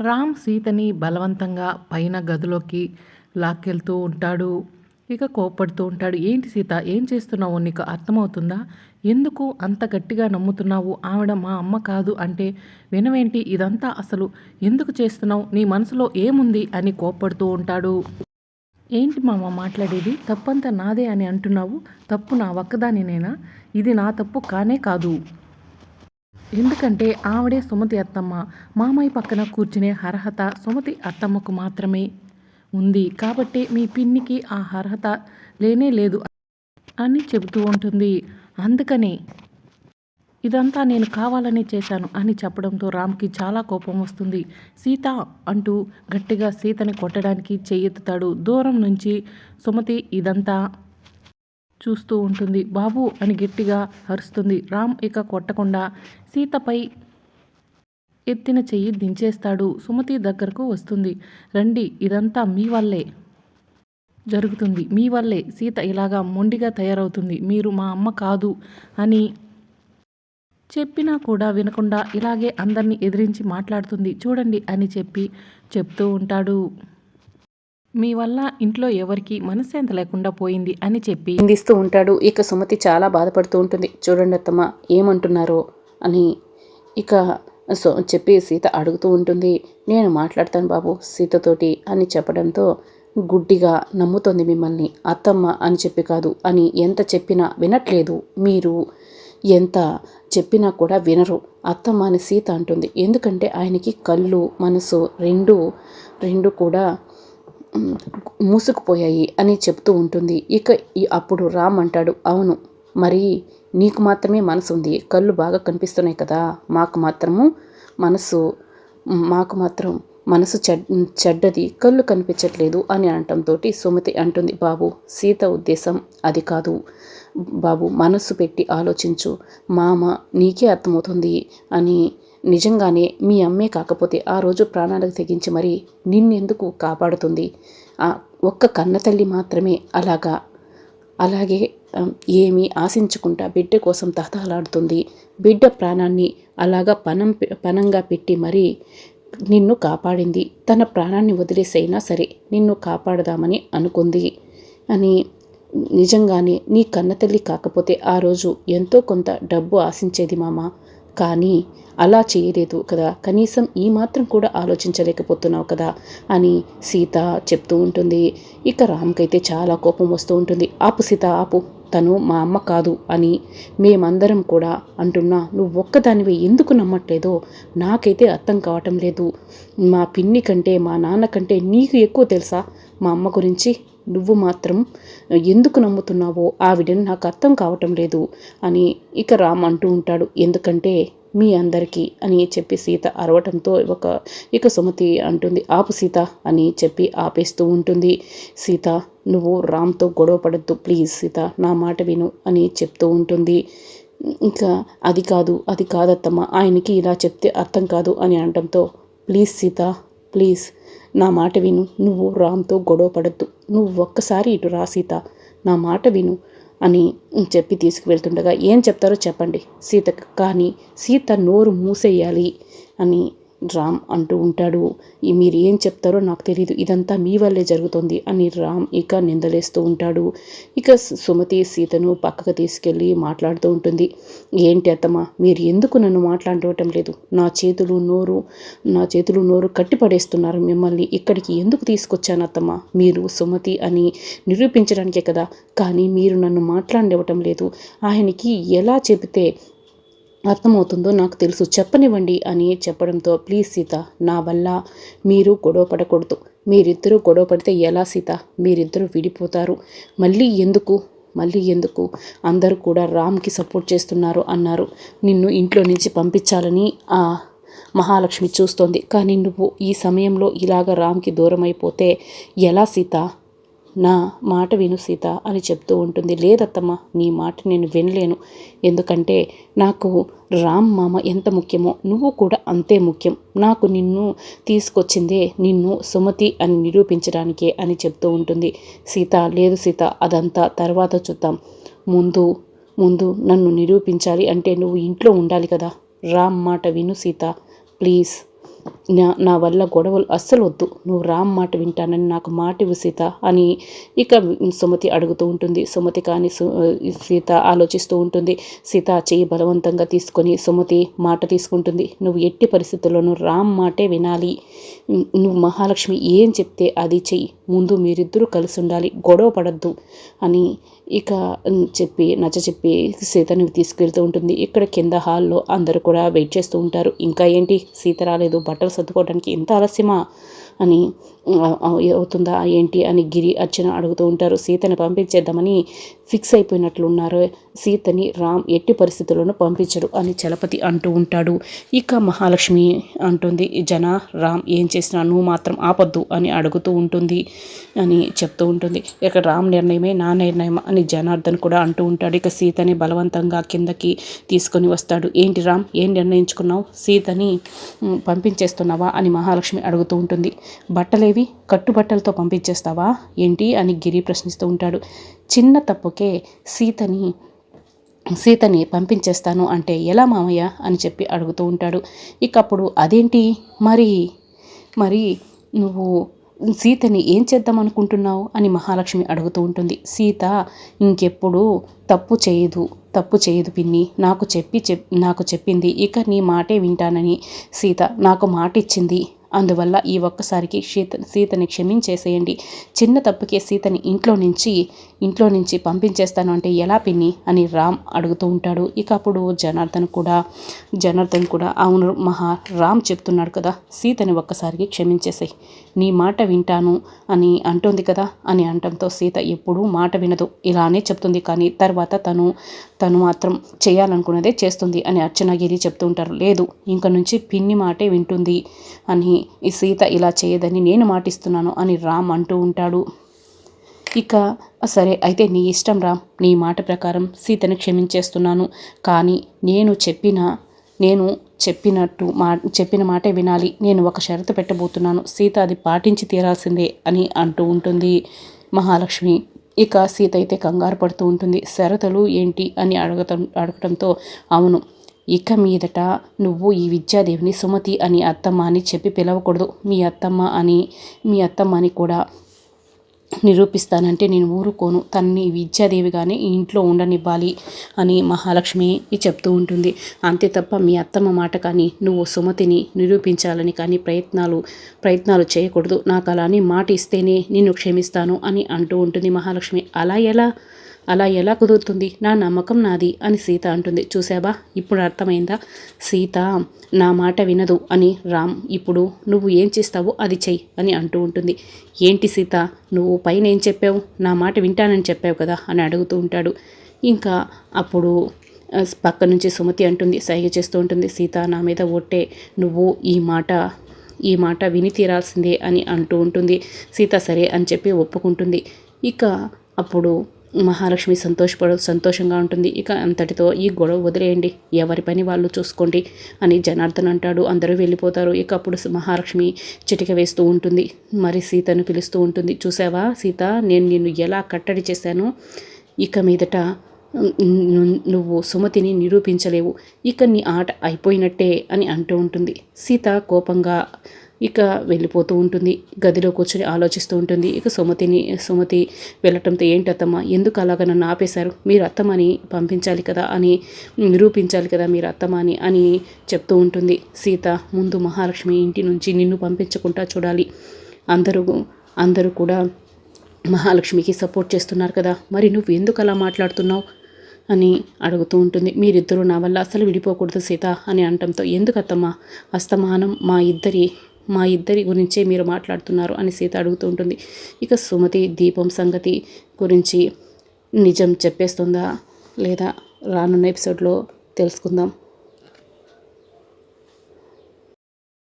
రామ్ సీతని బలవంతంగా పైన గదిలోకి లాక్కెళ్తూ ఉంటాడు. ఇక కోప్పడుతూ ఉంటాడు. ఏంటి సీత ఏం చేస్తున్నావు నీకు అర్థమవుతుందా? ఎందుకు అంత గట్టిగా నమ్ముతున్నావు? ఆవిడ మా అమ్మ కాదు అంటే వినవేంటి? ఇదంతా అసలు ఎందుకు చేస్తున్నావు? నీ మనసులో ఏముంది? అని కోప్పడుతూ ఉంటాడు. ఏంటి మామ మాట్లాడేది? తప్పంతా నాదే అని అంటున్నావు? తప్పు నా ఒక్కదానినేనా? ఇది నా తప్పు కానే కాదు. ఎందుకంటే ఆవిడే సుమతి అత్తమ్మ. మామయ్య పక్కన కూర్చునే అర్హత సుమతి అత్తమ్మకు మాత్రమే ఉంది. కాబట్టి మీ పిన్నికి ఆ అర్హత లేనే లేదు అని చెబుతూ ఉంటుంది. అందుకని ఇదంతా నేను కావాలని చేశాను అని చెప్పడంతో రామ్కి చాలా కోపం వస్తుంది. సీత అంటూ గట్టిగా సీతని కొట్టడానికి చెయ్యెత్తుతాడు దూరం నుంచి సుమతి ఇదంతా చూస్తూ ఉంటుంది. బాబు అని గట్టిగా అరుస్తుంది రామ్ ఇక కొట్టకుండా సీతపై ఎత్తిన చెయ్యి దించేస్తాడు. సుమతి దగ్గరకు వస్తుంది. రండి ఇదంతా మీ వల్లే జరుగుతుంది. మీ వల్లే సీత ఇలాగా మొండిగా తయారవుతుంది. మీరు మా అమ్మ కాదు అని చెప్పినా కూడా వినకుండా ఇలాగే అందరినీ ఎదిరించి మాట్లాడుతుంది. చూడండి అని చెప్పి చెప్తూ ఉంటాడు. మీ వల్ల ఇంట్లో ఎవరికి మనశ్శాంతి లేకుండా పోయింది అని చెప్పి నిందిస్తూ ఉంటాడు. ఇక సుమతి చాలా బాధపడుతూ ఉంటుంది. చూడండి అత్తమ్మ ఏమంటున్నారో అని ఇక సో చెప్పి సీత అడుగుతూ ఉంటుంది. నేను మాట్లాడతాను బాబు సీతతోటి అని చెప్పడంతో గుడ్డిగా నమ్ముతోంది మిమ్మల్ని అత్తమ్మ అని చెప్పి కాదు. అని ఎంత చెప్పినా వినట్లేదు. మీరు ఎంత చెప్పినా కూడా వినరు అత్తమ్మ అని సీత అంటుంది. ఎందుకంటే ఆయనకి కళ్ళు మనసు రెండు రెండు కూడా మూసుకుపోయాయి అని చెప్తూ ఉంటుంది. ఇక అప్పుడు రామ్ అంటాడు అవును మరి నీకు మాత్రమే మనసు ఉంది. కళ్ళు బాగా కనిపిస్తున్నాయి కదా. మాకు మాత్రము మనసు మాకు మాత్రం మనసు చెడ్ చెడ్డది. కళ్ళు కనిపించట్లేదు అని అనటంతో సుమతి అంటుంది బాబు సీత ఉద్దేశం అది కాదు. బాబు మనస్సు పెట్టి ఆలోచించు. మామ నీకే అర్థమవుతుంది అని నిజంగానే మీ అమ్మే కాకపోతే ఆ రోజు ప్రాణాలకు తెగించి మరి నిన్నెందుకు కాపాడుతుంది? ఆ ఒక్క కన్న తల్లి మాత్రమే అలాగా అలాగే ఏమీ ఆశించకుండా బిడ్డ కోసం తహతహలాడుతుంది. బిడ్డ ప్రాణాన్ని అలాగా పనం పనంగా పెట్టి మరీ నిన్ను కాపాడింది. తన ప్రాణాన్ని వదిలేసైనా సరే నిన్ను కాపాడదామని అనుకుంది. అని నిజంగానే నీ కన్నతల్లి కాకపోతే ఆ రోజు ఎంతో కొంత డబ్బు ఆశించేది మామ? కానీ అలా చేయలేదు కదా. కనీసం ఈ మాత్రం కూడా ఆలోచించలేకపోతున్నావు కదా అని సీత చెప్తూ ఉంటుంది. ఇక రామ్కైతే చాలా కోపం వస్తూ ఉంటుంది. ఆపు సీత ఆపు. తను మా అమ్మ కాదు అని మేమందరం కూడా అంటున్నా నువ్వు ఒక్కదానివి ఎందుకు నమ్మట్లేదో? నాకైతే అర్థం కావటం లేదు. మా పిన్ని కంటే మా నాన్న కంటే నీకు ఎక్కువ తెలుసా? మా అమ్మ గురించి నువ్వు మాత్రం ఎందుకు నమ్ముతున్నావో ఆవిడని నాకు అర్థం కావటం లేదు అని ఇక రామ్ అంటూ ఉంటాడు. ఎందుకంటే మీ అందరికీ అని చెప్పి సీత అరవటంతో ఒక ఇక సుమతి అంటుంది. ఆపు సీత అని చెప్పి ఆపేస్తూ ఉంటుంది. సీత నువ్వు రామ్తో గొడవ పడద్దు. ప్లీజ్ సీత నా మాట విను అని చెప్తూ ఉంటుంది. ఇంకా అది కాదు అది కాదత్తమ్మ ఆయనకి ఇలా చెప్తే అర్థం కాదు అని అనడంతో ప్లీజ్ సీత ప్లీజ్ నా మాట విను. నువ్వు రామ్తో గొడవ పడద్దు. నువ్వు ఒక్కసారి ఇటు రా సీత. నా మాట విను అని చెప్పి తీసుకువెళ్తుండగా ఏం చెప్తారో చెప్పండి సీతకు కానీ సీత నోరు మూసేయాలి అని రామ్ అంటూ ఉంటాడు. మీరు ఏం చెప్తారో నాకు తెలియదు ఇదంతా మీ వల్లే జరుగుతుంది అని రామ్ ఇక నిందలేస్తూ ఉంటాడు. ఇక సుమతి సీతను పక్కకు తీసుకెళ్ళి మాట్లాడుతూ ఉంటుంది. ఏంటి అత్తమ్మ మీరు ఎందుకు నన్ను మాట్లాడటం లేదు? నా చేతులు నోరు నా చేతులు నోరు కట్టిపడేస్తున్నారు మిమ్మల్ని. ఇక్కడికి ఎందుకు తీసుకొచ్చాను అత్తమ్మ? మీరు సుమతి అని నిరూపించడానికే కదా. కానీ మీరు నన్ను మాట్లాడివ్వటం లేదు. ఆయనకి ఎలా చెబితే అర్థమవుతుందో నాకు తెలుసు. చెప్పనివ్వండి అని చెప్పడంతో ప్లీజ్ సీత నా వల్ల మీరు గొడవ పడకూడదు. మీరిద్దరూ గొడవ పడితే ఎలా సీత? మీరిద్దరూ విడిపోతారు. మళ్ళీ ఎందుకు? మళ్ళీ ఎందుకు? అందరూ కూడా రామ్కి సపోర్ట్ చేస్తున్నారు అన్నారు. నిన్ను ఇంట్లో నుంచి పంపించాలని ఆ మహాలక్ష్మి చూస్తోంది. కానీ నువ్వు ఈ సమయంలో ఇలాగ రామ్కి దూరం అయిపోతే ఎలా సీత? నా మాట విను సీత అని చెప్తూ ఉంటుంది. లేదత్తమ్మ నీ మాట నేను వినలేను. ఎందుకంటే నాకు రామ్ మామ ఎంత ముఖ్యమో నువ్వు కూడా అంతే ముఖ్యం. నాకు నిన్ను తీసుకొచ్చిందే నిన్ను సుమతి అని నిరూపించడానికే అని చెప్తూ ఉంటుంది. సీత లేదు సీత అదంతా తర్వాత చూద్దాం. ముందు ముందు నన్ను నిరూపించాలి అంటే నువ్వు ఇంట్లో ఉండాలి కదా. రామ్ మాట విను సీత. ప్లీజ్. నా నా వల్ల గొడవలు అస్సలు వద్దు. నువ్వు రామ్ మాట వింటానని నాకు మాట ఇవ్వు సీత అని ఇక సుమతి అడుగుతూ ఉంటుంది. సుమతి కానీ సు సీత ఆలోచిస్తూ ఉంటుంది. సీత చెయ్యి బలవంతంగా తీసుకొని సుమతి మాట తీసుకుంటుంది. నువ్వు ఎట్టి పరిస్థితుల్లోనూ రామ్ మాటే వినాలి. నువ్వు మహాలక్ష్మి ఏం చెప్తే అది చెయ్యి. ముందు మీరిద్దరూ కలిసి ఉండాలి. గొడవ పడద్దు అని ఇక చెప్పి నచ్చ చెప్పి సీతని తీసుకెళ్తూ ఉంటుంది. ఇక్కడ కింద హాల్లో అందరూ కూడా వెయిట్ చేస్తూ ఉంటారు. ఇంకా ఏంటి? సీత రాలేదు. బట్టలు సర్దుకోవడానికి ఇంత ఆలస్యమా? అని అవుతుందా ఏంటి అని గిరి అర్చన అడుగుతూ ఉంటారు. సీతని పంపించేద్దామని ఫిక్స్ అయిపోయినట్లున్నారు. సీతని రామ్ ఎట్టి పరిస్థితుల్లోనూ పంపించడు అని చలపతి అంటూ ఉంటాడు. ఇక మహాలక్ష్మి అంటుంది జన రామ్ ఏం చేసినా నువ్వు మాత్రం ఆపద్దు అని అడుగుతూ ఉంటుంది అని చెప్తూ ఉంటుంది. ఇక రామ్ నిర్ణయమే నా నిర్ణయం అని జనార్దన్ కూడా అంటూ ఉంటాడు. ఇక సీతని బలవంతంగా కిందకి తీసుకొని వస్తాడు. ఏంటి రామ్ ఏం నిర్ణయించుకున్నావు? సీతని పంపించేస్తున్నావా? అని మహాలక్ష్మి అడుగుతూ ఉంటుంది. బట్టలేవి కట్టుబట్టలతో పంపించేస్తావా? ఏంటి? అని గిరి ప్రశ్నిస్తూ ఉంటాడు. చిన్న తప్పుకే సీతని సీతని పంపించేస్తాను అంటే ఎలా మామయ్య? అని చెప్పి అడుగుతూ ఉంటాడు. ఇక అప్పుడు అదేంటి? మరి మరి నువ్వు సీతని ఏం చేద్దాం అనుకుంటున్నావు? అని మహాలక్ష్మి అడుగుతూ ఉంటుంది. సీత ఇంకెప్పుడు తప్పు చేయదు తప్పు చేయదు పిన్ని. నాకు చెప్పి చెప్ నాకు చెప్పింది ఇక నీ మాటే వింటానని సీత నాకు మాట ఇచ్చింది అందువల్ల ఈ ఒక్కసారికి సీత సీతని క్షమించేసేయండి. చిన్న తప్పుకే సీతని ఇంట్లో నుంచి ఇంట్లో నుంచి పంపించేస్తాను అంటే ఎలా పిన్ని? అని రామ్ అడుగుతూ ఉంటాడు. ఇక అప్పుడు జనార్దన్ కూడా జనార్దన్ కూడా అవును మహా రామ్ చెప్తున్నాడు కదా సీతని ఒక్కసారికి క్షమించేసాయి. నీ మాట వింటాను అని అంటోంది కదా అని అంటంతో సీత ఎప్పుడూ మాట వినదు. ఇలానే చెప్తుంది కానీ తర్వాత తను తను మాత్రం చేయాలనుకున్నదే చేస్తుంది అని అర్చనగిరి చెప్తూ ఉంటారు. లేదు ఇంక నుంచి పిన్ని మాటే వింటుంది అని ఈ సీత ఇలా చేయదని నేను మాటిస్తున్నాను అని రామ్ అంటూ ఉంటాడు. ఇక సరే అయితే నీ ఇష్టం రామ్ నీ మాట ప్రకారం సీతను క్షమించేస్తున్నాను. కానీ నేను చెప్పిన నేను చెప్పినట్టు మా చెప్పిన మాటే వినాలి. నేను ఒక షరతు పెట్టబోతున్నాను. సీత అది పాటించి తీరాల్సిందే అని అంటూ ఉంటుంది మహాలక్ష్మి. ఇక సీత అయితే కంగారు పడుతూ ఉంటుంది. షరతులు ఏంటి? అని అడగటం అడగటంతో అవును. ఇక మీదట నువ్వు ఈ విద్యాదేవిని సుమతి అని అత్తమ్మ అని చెప్పి పిలవకూడదు. మీ అత్తమ్మ అని మీ అత్తమ్మ అని కూడా నిరూపిస్తానంటే నేను ఊరుకోను. తన్ని విద్యాదేవిగానే ఈ ఇంట్లో ఉండనివ్వాలి అని మహాలక్ష్మి చెప్తూ ఉంటుంది. అంతే తప్ప మీ అత్తమ్మ మాట కానీ నువ్వు సుమతిని నిరూపించాలని కానీ ప్రయత్నాలు ప్రయత్నాలు చేయకూడదు. నాకు అలా అని మాట ఇస్తేనే నిన్ను క్షమిస్తాను అని అంటూ ఉంటుంది మహాలక్ష్మి. అలా ఎలా? అలా ఎలా కుదురుతుంది? నా నమ్మకం నాది అని సీత అంటుంది. చూసావా ఇప్పుడు అర్థమైందా? సీత నా మాట వినదు అని రామ్ ఇప్పుడు నువ్వు ఏం చేస్తావో అది చెయ్యి అని అంటూ ఉంటుంది. ఏంటి సీత? నువ్వు పైన ఏం చెప్పావు? నా మాట వింటానని చెప్పావు కదా అని అడుగుతూ ఉంటాడు. ఇంకా అప్పుడు పక్క నుంచి సుమతి అంటుంది సైగ చేస్తూ ఉంటుంది. సీత నా మీద ఒట్టే. నువ్వు ఈ మాట ఈ మాట విని తీరాల్సిందే అని అంటూ ఉంటుంది. సీత సరే అని చెప్పి ఒప్పుకుంటుంది. ఇక అప్పుడు మహాలక్ష్మి సంతోషపడ సంతోషంగా ఉంటుంది. ఇక అంతటితో ఈ గొడవ వదిలేయండి. ఎవరి పని వాళ్ళు చూసుకోండి అని జనార్దన్ అంటాడు. అందరూ వెళ్ళిపోతారు. ఇక అప్పుడు మహాలక్ష్మి చిటిక వేస్తూ ఉంటుంది. మరి సీతను పిలుస్తూ ఉంటుంది. చూసావా సీత? నేను నిన్ను ఎలా కట్టడి చేశానో ఇక మీదట నువ్వు సుమతిని నిరూపించలేవు. ఇక నీ ఆట అయిపోయినట్టే అని అంటూ ఉంటుంది. సీత కోపంగా ఇక వెళ్ళిపోతూ ఉంటుంది. గదిలో కూర్చొని ఆలోచిస్తూ ఉంటుంది. ఇక సుమతిని సుమతి వెళ్ళటంతో ఏంటి అత్తమ్మ? ఎందుకు అలాగ నన్ను ఆపేశారు? మీరు అత్తమ్మని పంపించాలి కదా అని నిరూపించాలి కదా మీరు అత్తమ్మని అని చెప్తూ ఉంటుంది. సీత ముందు మహాలక్ష్మి ఇంటి నుంచి నిన్ను పంపించకుండా చూడాలి. అందరూ అందరూ కూడా మహాలక్ష్మికి సపోర్ట్ చేస్తున్నారు కదా. మరి నువ్వు ఎందుకు అలా మాట్లాడుతున్నావు? అని అడుగుతూ ఉంటుంది. మీరిద్దరూ నా వల్ల అసలు విడిపోకూడదు సీత అని అనటంతో ఎందుకు అత్తమ్మ? అస్తమానం మా ఇద్దరి మా ఇద్దరి గురించే మీరు మాట్లాడుతున్నారు అని సీత అడుగుతూ ఉంటుంది. ఇక సుమతి దీపం సంగతి గురించి నిజం చెప్పేస్తుందా లేదా రానున్న ఎపిసోడ్లో తెలుసుకుందాం.